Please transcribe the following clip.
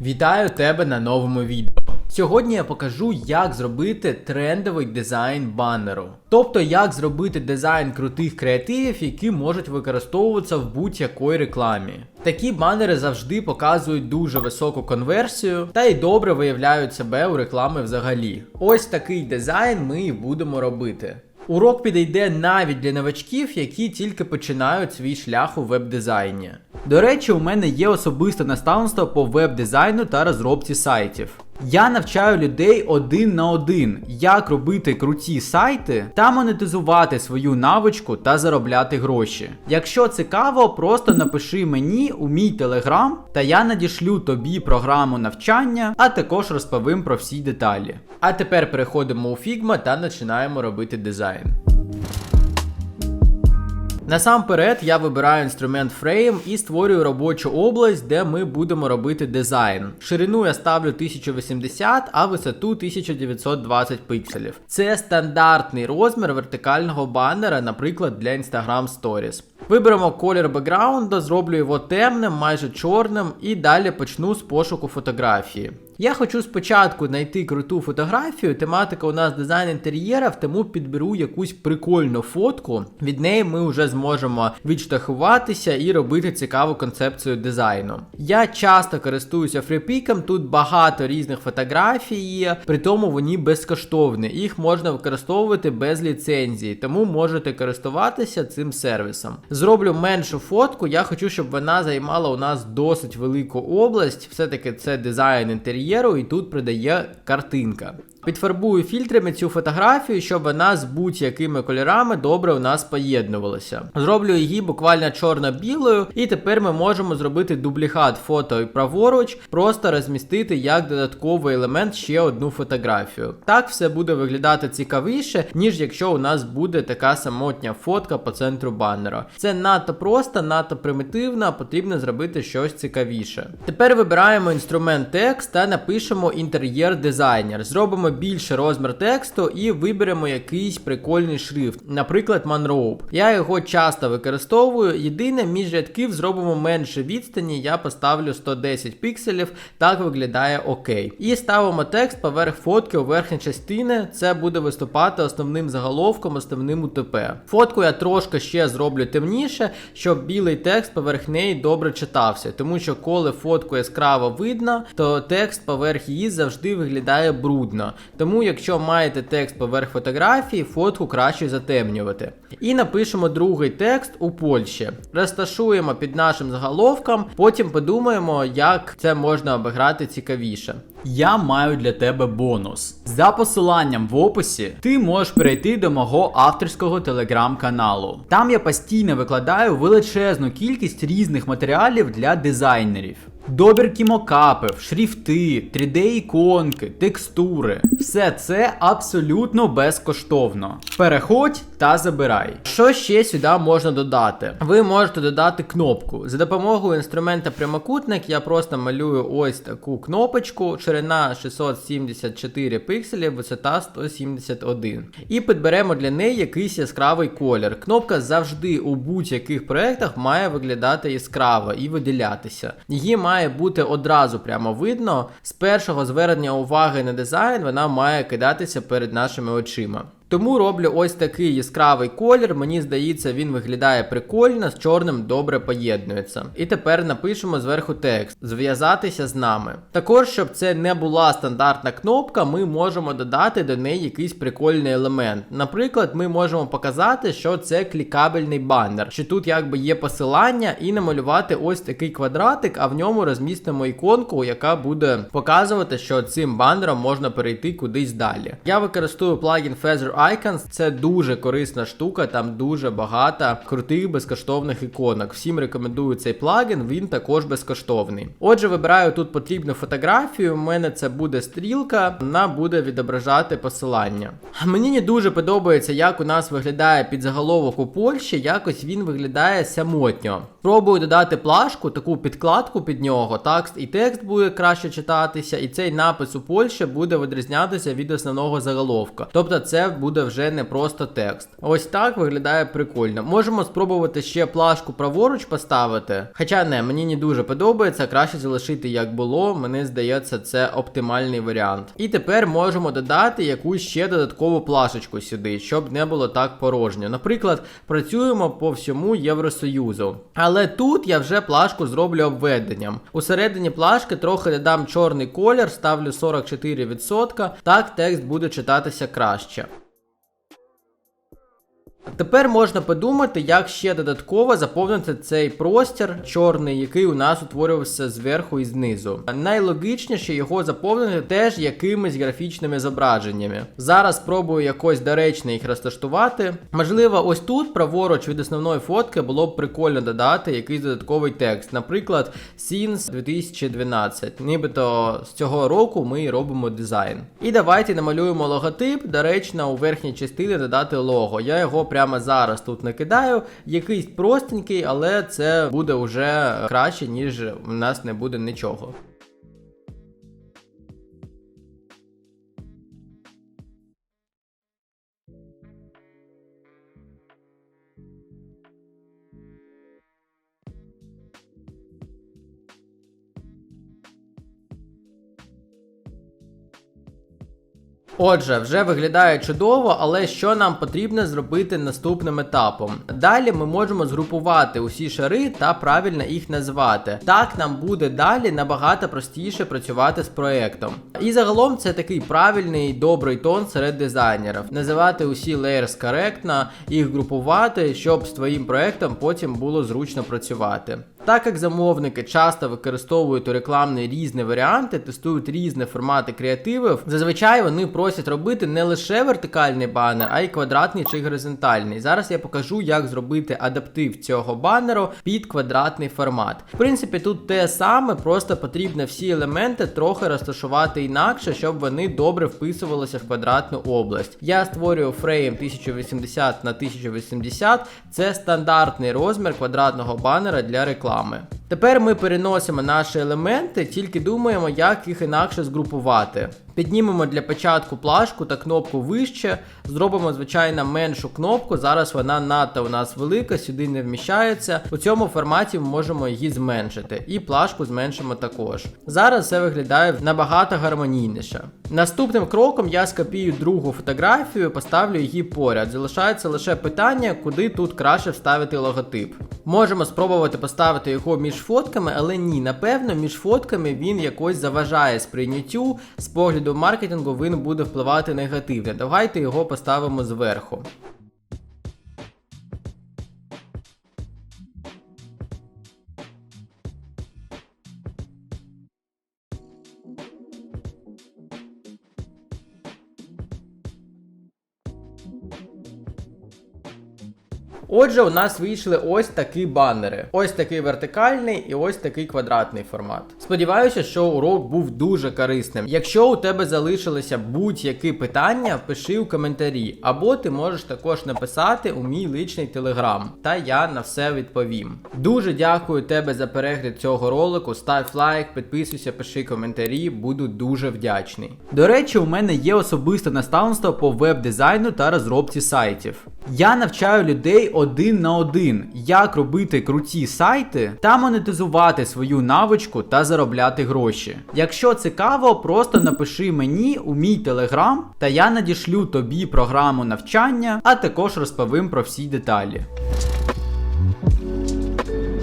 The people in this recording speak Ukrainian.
Вітаю тебе на новому відео. Сьогодні я покажу, як зробити трендовий дизайн баннеру. Тобто, як зробити дизайн крутих креативів, які можуть використовуватися в будь-якої рекламі. Такі банери завжди показують дуже високу конверсію та й добре виявляють себе у реклами взагалі. Ось такий дизайн ми і будемо робити. Урок підійде навіть для новачків, які тільки починають свій шлях у веб-дизайні. До речі, у мене є особисте наставництво по веб-дизайну та розробці сайтів. Я навчаю людей один на один, як робити круті сайти та монетизувати свою навичку та заробляти гроші. Якщо цікаво, просто напиши мені у мій телеграм, та я надішлю тобі програму навчання, а також розповім про всі деталі. А тепер переходимо у Figma та починаємо робити дизайн. Насамперед я вибираю інструмент Frame і створюю робочу область, де ми будемо робити дизайн. Ширину я ставлю 1080, а висоту 1920 пикселів. Це стандартний розмір вертикального баннера, наприклад, для Instagram Stories. Виберемо колір бекграунду, зроблю його темним, майже чорним, і далі почну з пошуку фотографії. Я хочу спочатку знайти круту фотографію. Тематика у нас дизайн інтер'єрів, тому підберу якусь прикольну фотку. Від неї ми вже зможемо відштахуватися і робити цікаву концепцію дизайну. Я часто користуюся фріпіком, тут багато різних фотографій, при тому вони безкоштовні. Їх можна використовувати без ліцензії, тому можете користуватися цим сервісом. Зроблю меншу фотку, я хочу, щоб вона займала у нас досить велику область. Все-таки це дизайн інтер'єру, і тут придає картинка. Підфарбую фільтрами цю фотографію, щоб вона з будь-якими кольорами добре у нас поєднувалася. Зроблю її буквально чорно-білою, і тепер ми можемо зробити дублікат фото і праворуч, просто розмістити як додатковий елемент ще одну фотографію. Так все буде виглядати цікавіше, ніж якщо у нас буде така самотня фотка по центру баннера. Це надто просто, надто примітивно, потрібно зробити щось цікавіше. Тепер вибираємо інструмент текст та напишемо інтер'єр дизайнер. Зробимо більше розмір тексту і виберемо якийсь прикольний шрифт, наприклад, Manrope. Я його часто використовую. Єдине, між рядків зробимо менше відстані, я поставлю 110 пікселів, так виглядає окей. І ставимо текст поверх фотки у верхній частини. Це буде виступати основним заголовком, основним УТП. Фотку я трошки ще зроблю темніше, щоб білий текст поверх неї добре читався. Тому що коли фотку яскраво видно, то текст поверх її завжди виглядає брудно. Тому, якщо маєте текст поверх фотографії, фотку краще затемнювати. І напишемо другий текст у Польщі. Розташуємо під нашим заголовком, потім подумаємо, як це можна обіграти цікавіше. Я маю для тебе бонус. За посиланням в описі ти можеш перейти до мого авторського телеграм-каналу. Там я постійно викладаю величезну кількість різних матеріалів для дизайнерів. Добірки мокапів, шрифти, 3D-іконки, текстури. Все це абсолютно безкоштовно. Переходь та забирай. Що ще сюди можна додати? Ви можете додати кнопку. За допомогою інструмента прямокутник я просто малюю ось таку кнопочку, ширина 674 пикселів, висота 171. І підберемо для неї якийсь яскравий колір. Кнопка завжди у будь-яких проєктах має виглядати яскраво і виділятися. Її має бути одразу прямо видно. З першого звернення уваги на дизайн вона має кидатися перед нашими очима. Тому роблю ось такий яскравий колір. Мені здається, він виглядає прикольно, з чорним добре поєднується. І тепер напишемо зверху текст: зв'язатися з нами. Також, щоб це не була стандартна кнопка, ми можемо додати до неї якийсь прикольний елемент. Наприклад, ми можемо показати, що це клікабельний баннер, що тут якби є посилання, і намалювати ось такий квадратик, а в ньому розмістимо іконку, яка буде показувати, що цим баннером можна перейти кудись далі. Я використовую плагін Feather Icons це дуже корисна штука, там дуже багато крутих безкоштовних іконок. Всім рекомендую цей плагін, він також безкоштовний. Отже, вибираю тут потрібну фотографію. У мене це буде стрілка, вона буде відображати посилання. Мені не дуже подобається, як у нас виглядає підзаголовок у Польщі, якось він виглядає самотньо. Пробую додати плашку, таку підкладку під нього, так, і текст буде краще читатися, і цей напис у Польщі буде відрізнятися від основного заголовка. Тобто це буде буде вже не просто текст. Ось так виглядає прикольно. Можемо спробувати ще плашку праворуч поставити. Хоча не, мені не дуже подобається, краще залишити як було. Мені здається, це оптимальний варіант. І тепер можемо додати якусь ще додаткову плашечку сюди, щоб не було так порожньо. Наприклад, працюємо по всьому Євросоюзу. Але тут я вже плашку зроблю обведенням. Усередині плашки трохи додам чорний колір, ставлю 44%. Так текст буде читатися краще. Тепер можна подумати, як ще додатково заповнити цей простір чорний, який у нас утворювався зверху і знизу. Найлогічніше його заповнити теж якимись графічними зображеннями. Зараз спробую якось доречно їх розташувати. Можливо, ось тут праворуч від основної фотки було б прикольно додати якийсь додатковий текст. Наприклад, Since 2012. Нібито з цього року ми робимо дизайн. І давайте намалюємо логотип. Доречно, у верхній частині додати лого. Я його прямо зараз тут накидаю. Якийсь простенький, але це буде вже краще, ніж у нас не буде нічого. Отже, вже виглядає чудово, але що нам потрібно зробити наступним етапом? Далі ми можемо згрупувати усі шари та правильно їх назвати. Так нам буде далі набагато простіше працювати з проектом. І загалом це такий правильний добрий тон серед дизайнерів. Називати усі layers коректно, їх групувати, щоб з твоїм проектом потім було зручно працювати. Так як замовники часто використовують у рекламні різні варіанти, тестують різні формати креативів, зазвичай вони просять робити не лише вертикальний банер, а й квадратний чи горизонтальний. Зараз я покажу, як зробити адаптив цього банеру під квадратний формат. В принципі, тут те саме, просто потрібно всі елементи трохи розташувати інакше, щоб вони добре вписувалися в квадратну область. Я створюю фрейм 1080 на 1080, це стандартний розмір квадратного банера для реклами. Тепер ми переносимо наші елементи, тільки думаємо, як їх інакше згрупувати. Піднімемо для початку плашку та кнопку вище, зробимо, звичайно, меншу кнопку. Зараз вона надто у нас велика, сюди не вміщається. У цьому форматі ми можемо її зменшити. І плашку зменшимо також. Зараз все виглядає набагато гармонійніше. Наступним кроком я скопію другу фотографію, поставлю її поряд. Залишається лише питання, куди тут краще вставити логотип. Можемо спробувати поставити його між фотками, але ні, напевно, між фотками він якось заважає сприйняттю. З погляду маркетингу він буде впливати негативно. Давайте його поставимо зверху. Отже, у нас вийшли ось такі банери. Ось такий вертикальний і ось такий квадратний формат. Сподіваюся, що урок був дуже корисним. Якщо у тебе залишилися будь-які питання, пиши у коментарі, або ти можеш також написати у мій личний телеграм, та я на все відповім. Дуже дякую тебе за перегляд цього ролику. Став лайк, підписуйся, пиши коментарі, буду дуже вдячний. До речі, у мене є особисте наставництво по веб-дизайну та розробці сайтів. Я навчаю людей один на один, як робити круті сайти та монетизувати свою навичку та заробляти гроші. Якщо цікаво, просто напиши мені у мій телеграм, та я надішлю тобі програму навчання, а також розповім про всі деталі.